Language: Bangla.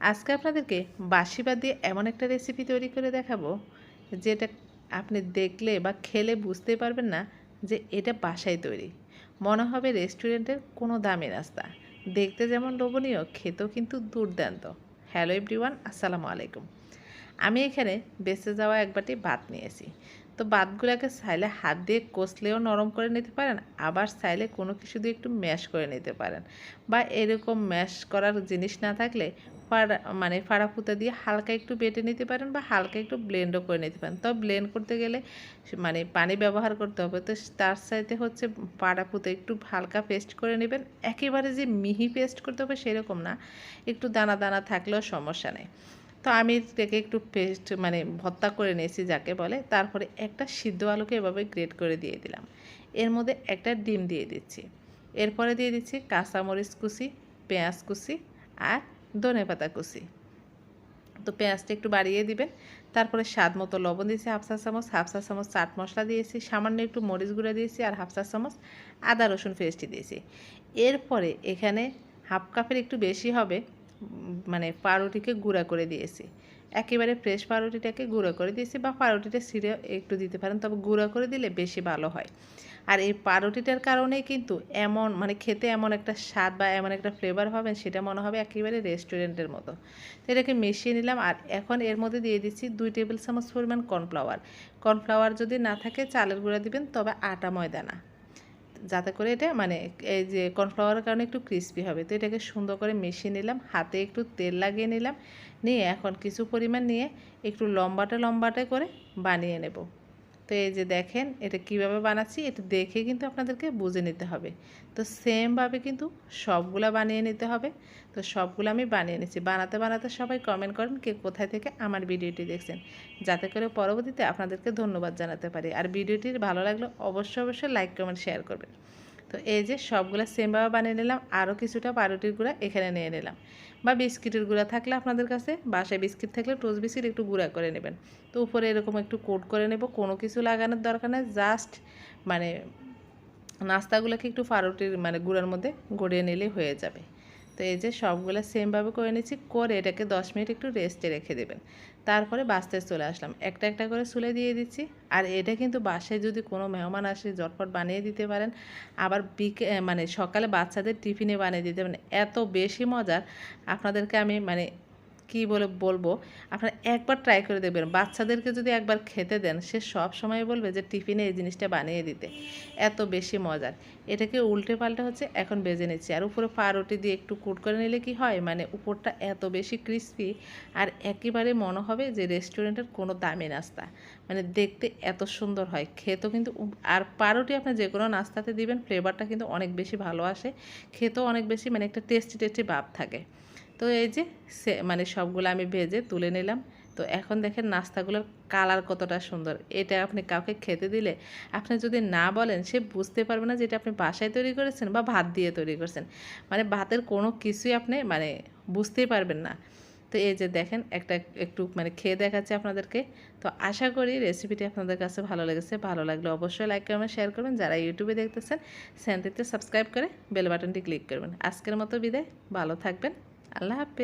আজকে আপনাদেরকে বাসি বাদ দিয়ে এমন একটা রেসিপি তৈরি করে দেখাবো, যেটা আপনি দেখলে বা খেলে বুঝতে পারবেন না যে এটা বাসায় তৈরি। মনে হবে রেস্টুরেন্টের কোনো দামি নাস্তা দেখতে যেমন লোভনীয়, খেতেও কিন্তু দুর্দান্ত। হ্যালো এভরিওয়ান আসসালামু আলাইকুম। আমি এখানে বেঁচে যাওয়া এক বাটি ভাত নিয়েছি। তো ভাতগুলোকে চাইলে হাত দিয়ে কষলেও নরম করে নিতে পারেন, আবার চাইলে কোনো কিছু দিয়ে একটু ম্যাশ করে নিতে পারেন। বা এরকম ম্যাশ করার জিনিস না থাকলে ফাড়া মানে ফাড়া ফুতা দিয়ে হালকা একটু বেটে নিতে পারেন বা হালকা একটু ব্লেন্ডও করে নিতে পারেন। তবে ব্লেন্ড করতে গেলে মানে পানি ব্যবহার করতে হবে। তো তার সাথে হচ্ছে ফাড়া ফুতা একটু হালকা পেস্ট করে নেবেন। একেবারে যে মিহি পেস্ট করতে হবে সেরকম না। একটু দানা দানা থাকলেও সমস্যা নেই। তো আমি এটাকে একটু পেস্ট মানে ভর্তা করে নিয়েছি যাকে বলে, তারপরে একটা সিদ্ধ আলুকে এভাবে গ্রেট করে দিয়ে দিলাম। এর মধ্যে একটা ডিম দিয়ে দিচ্ছি। এরপরে দিয়ে দিচ্ছি কাঁচামরিচ কুচি, পেঁয়াজ কুচি আর ধনে পাতা কুচি। তো পেঁয়াজটা একটু বাড়িয়ে দিবেন। তারপরে স্বাদ মতো লবণ দিয়েছি, হাফ হাফসা চামচ হাফসা চামচ চাট মশলা দিয়েছি, সামান্য একটু মরিচ গুঁড়া দিয়েছি আর হাফসা চামচ আদা রসুন পেস্টটি দিয়েছি। এরপরে এখানে হাফ কাপের একটু বেশি হবে মানে পাউরুটিকে গুঁড়া করে দিয়েছি। একেবারে ফ্রেশ পাউরুটিটাকে গুঁড়ো করে দিয়েছি বা পাউরুটিটা সিরে একটু দিতে পারেন, তবে গুঁড়ো করে দিলে বেশি ভালো হয়। আর এই পাউরুটিটার কারণেই কিন্তু এমন মানে খেতে এমন একটা স্বাদ বা এমন একটা ফ্লেভার পাবেন সেটা মনে হবে একেবারে রেস্টুরেন্টের মতো। তো এটাকে মিশিয়ে নিলাম আর এখন এর মধ্যে দিয়ে দিচ্ছি দুই টেবিল চামচ পরিমাণ কর্নফ্লাওয়ার কর্নফ্লাওয়ার যদি না থাকে, চালের গুঁড়া দিবেন, তবে আটা ময়দা না যাতে করে এটা মানে এই যে কর্নফ্লাওয়ারের কারণে একটু ক্রিস্পি হবে। তো এটাকে সুন্দর করে মিশিয়ে নিলাম, হাতে একটু তেল লাগিয়ে নিলাম। নিয়ে এখন কিছু পরিমাণ নিয়ে একটু লম্বাটা লম্বাটা করে বানিয়ে নেব। তো এই যে দেখেন, এটা কীভাবে বানাচ্ছি, এটা দেখে কিন্তু আপনাদেরকে বুঝে নিতে হবে। তো সেমভাবে কিন্তু সবগুলা বানিয়ে নিতে হবে। তো সবগুলো আমি বানিয়ে নিচ্ছি। বানাতে বানাতে সবাই কমেন্ট করেন কে কোথায় থেকে আমার ভিডিওটি দেখছেন। যাতে করে পরবর্তীতে আপনাদেরকে ধন্যবাদ জানাতে পারি। আর ভিডিওটির ভালো লাগলে অবশ্যই অবশ্যই লাইক কমেন্ট শেয়ার করবেন। তো এই যে সবগুলো সেমভাবে বানিয়ে নিলাম আরও কিছুটা পাউরুটির গুঁড়া এখানে নিয়ে নিলাম। বা বিস্কিটের গুঁড়া থাকলে আপনাদের কাছে, বাসায় বিস্কিট থাকলে টোস্ট বিস্কিট একটু গুঁড়া করে নেবেন। তো উপরে এরকম একটু কোট করে নেব, কোনো কিছু লাগানোর দরকার নেই জাস্ট মানে নাস্তাগুলোকে একটু পাউরুটির মানে গুঁড়ার মধ্যে গড়িয়ে নিলেই হয়ে যাবে। তো এই যে সবগুলো সেমভাবে করে নিচ্ছি করে এটাকে দশ মিনিট একটু রেস্টে রেখে দেবেন। তারপরে বাসতে চলে আসলাম। একটা একটা করে চুলে দিয়ে দিচ্ছি। আর এটা কিন্তু বাসায় যদি কোনো মেহমান আসে জটপট বানিয়ে দিতে পারেন। আবার বিকে মানে সকালে বাচ্চাদের টিফিনে বানিয়ে দিতে পারেন। এত বেশি মজার। আপনাদেরকে আমি মানে কি বলে বলব? আপনারা একবার ট্রাই করে দেখবেন। বাচ্চাদেরকে যদি একবার খেতে দেন, সে সব সময় বলবে যে, টিফিনে এই জিনিসটা বানিয়ে দিতে। এত বেশি মজার। এটাকে উল্টে পাল্টে হচ্ছে, এখন বেজে নিচ্ছি। আর উপরে পাউরুটি দিয়ে একটু কুট করে নিলে কি হয়? মানে উপরটা এত বেশি ক্রিস্পি আর একেবারে মনে হবে যে রেস্টুরেন্টের কোনো দামি নাস্তা। মানে দেখতে এত সুন্দর হয়। খেতেও কিন্তু আর পাউরুটি আপনি যে কোনো নাস্তাতে দিবেন ফ্লেভারটা কিন্তু অনেক বেশি ভালো আসে। খেতেও অনেক বেশি মানে একটা টেস্টি টেস্টি ভাব থাকে। তো এই যে সে মানে সবগুলো আমি ভেজে তুলে নিলাম। তো এখন দেখেন নাস্তাগুলোর কালার কতটা সুন্দর। এটা আপনি কাউকে খেতে দিলে আপনি যদি না বলেন, সে বুঝতে পারবে না যে এটা আপনি বাসায় তৈরি করেছেন বা ভাত দিয়ে তৈরি করেছেন। মানে ভাতের কোনো কিছুই আপনি মানে বুঝতেই পারবেন না। তো এই যে দেখেন একটা একটু মানে খেয়ে দেখাচ্ছে আপনাদেরকে। তো আশা করি রেসিপিটি আপনাদের কাছে ভালো লেগেছে। ভালো লাগলে অবশ্যই লাইক করবেন, শেয়ার করবেন। যারা ইউটিউবে দেখতেছেন, চ্যানেলটিতে সাবস্ক্রাইব করে বেল বাটনটি ক্লিক করবেন। আজকের মতো বিদায়। ভালো থাকবেন। আল্লাহ হাফেজ